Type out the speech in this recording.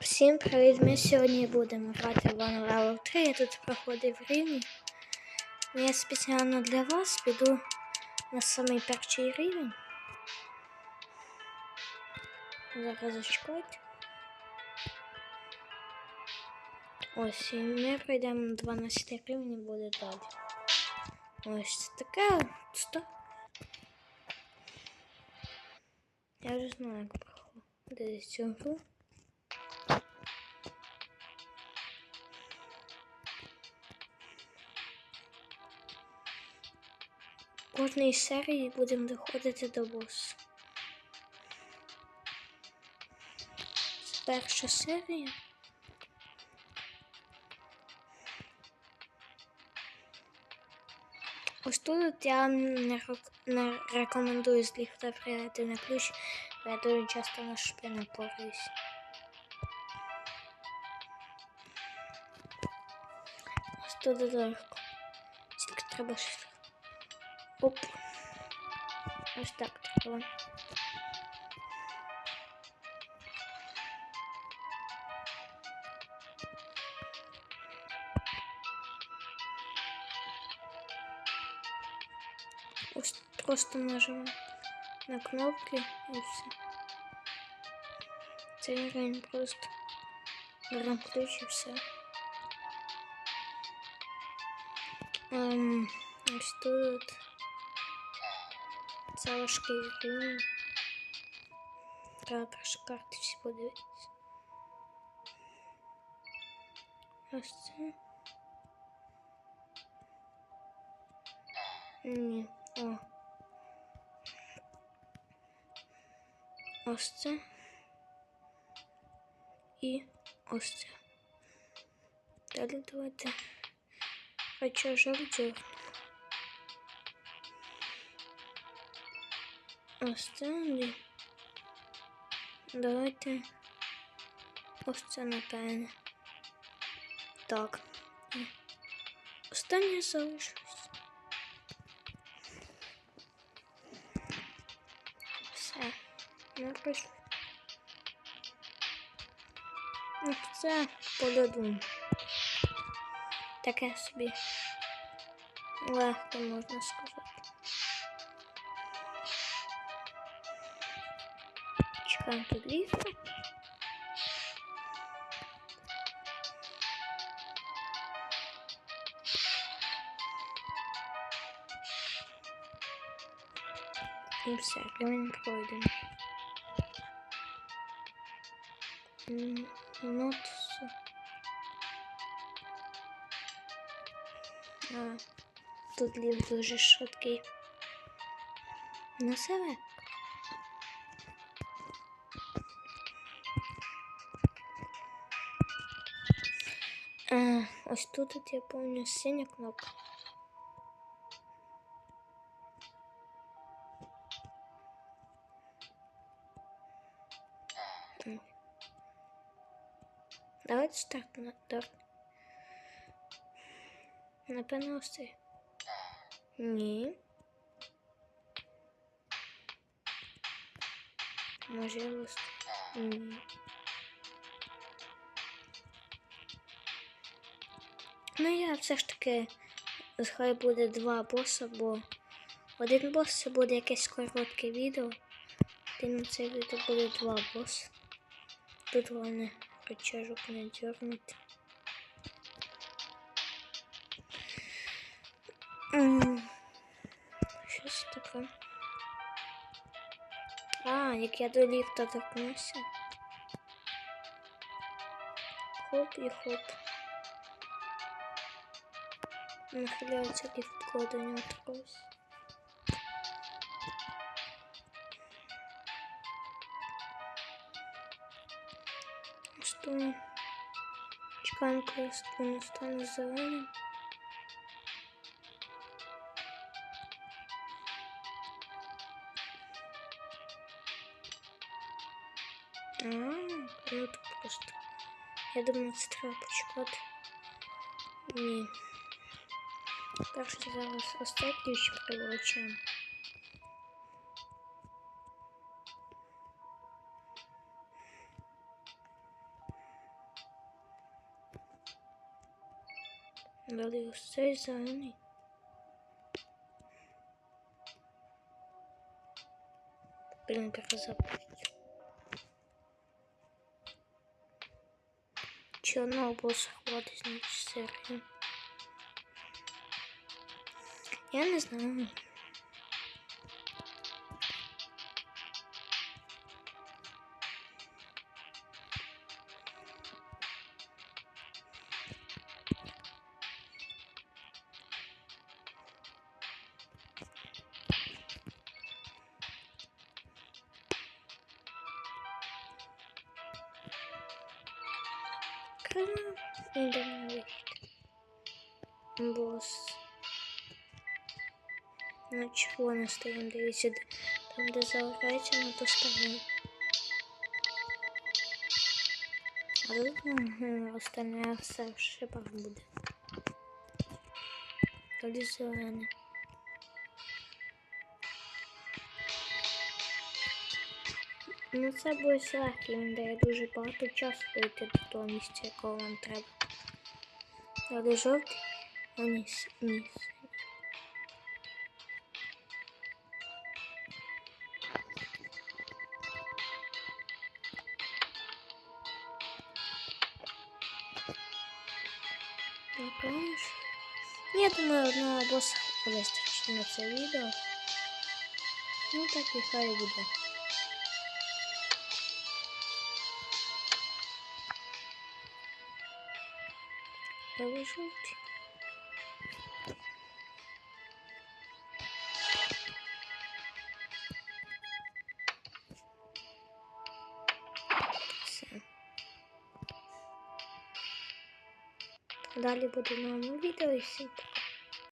Всім привіт! Ми сьогодні будемо грати в One Level 3. Я тут проходив рівні. Я спеціально для вас піду на самий перший рівень. Зараз зачекайте. Ось, і ми пройдемо 12 рівень і буде далі. Ось таке. Стоп. Я вже знаю, як проходити цю гру. Кожної серії будемо доходити до босу. Перша серія. Ось тут я не, не рекомендую з ліфта прийняти на ключ, бо я дуже часто на шпину пораюсь. Ось тут далеко. Тільки треба щось Оп. Ось так треба. Ось просто нажимаємо на кнопки і все. Це рівень просто беремо ключ і все. Ем, ось тут. Це важкий рівень. Треба першу карти всі подивитися. Ось це. Ні. О. Ось це. І ось це. Далі давайте. Хочу жовтів. Це. Давайте ось це напевне. Так. Останнє залишилось. Все. Не. Ну, це полюдун. Таке собі легко можна сказати. Чекаємо тут ліфта. І все, рівень пройдено. Ну, от все. А, тут ліфт дуже швидкий. На себе. А, ось тут от я помню синя кнопка. Давайте старт на. Напевно, цей. Ні. Може, ось. Ні. Ну я все ж таки хай буде два боса, бо один бос це буде якесь коротке відео. І на це відео буде два боси. Тут головне рычажок не дернути. Щось таке. А, як я до ліфта торкнувся. Хоп і хоп. Нахиляется кода не открылся. Что? Чекаем квест, он станет зеленым. А, ну это просто. Я думаю, это треба почекати. Ні. Так что зараз остатки еще получаем. Дали за зелений. Блин, перезапустить. Черного босса хватит, значит, серию. Я не знаю. Крым. Йдемо вихід. Босс На червоне стоїмо, дивіться, де- там, де заливається, на то стоїмо. А тут угу, остальне все в шипах буде. Тоді зелене. Ну це буде легкий, він дає дуже багато часу дойти до того місця, якого вам треба. Але жовтий, а ні, с- ні. синій. Так, помниш? Я думаю, одного босса вистачить на це відео. Ну так і хай буде. Але Далі буде в новому відео і всім пока.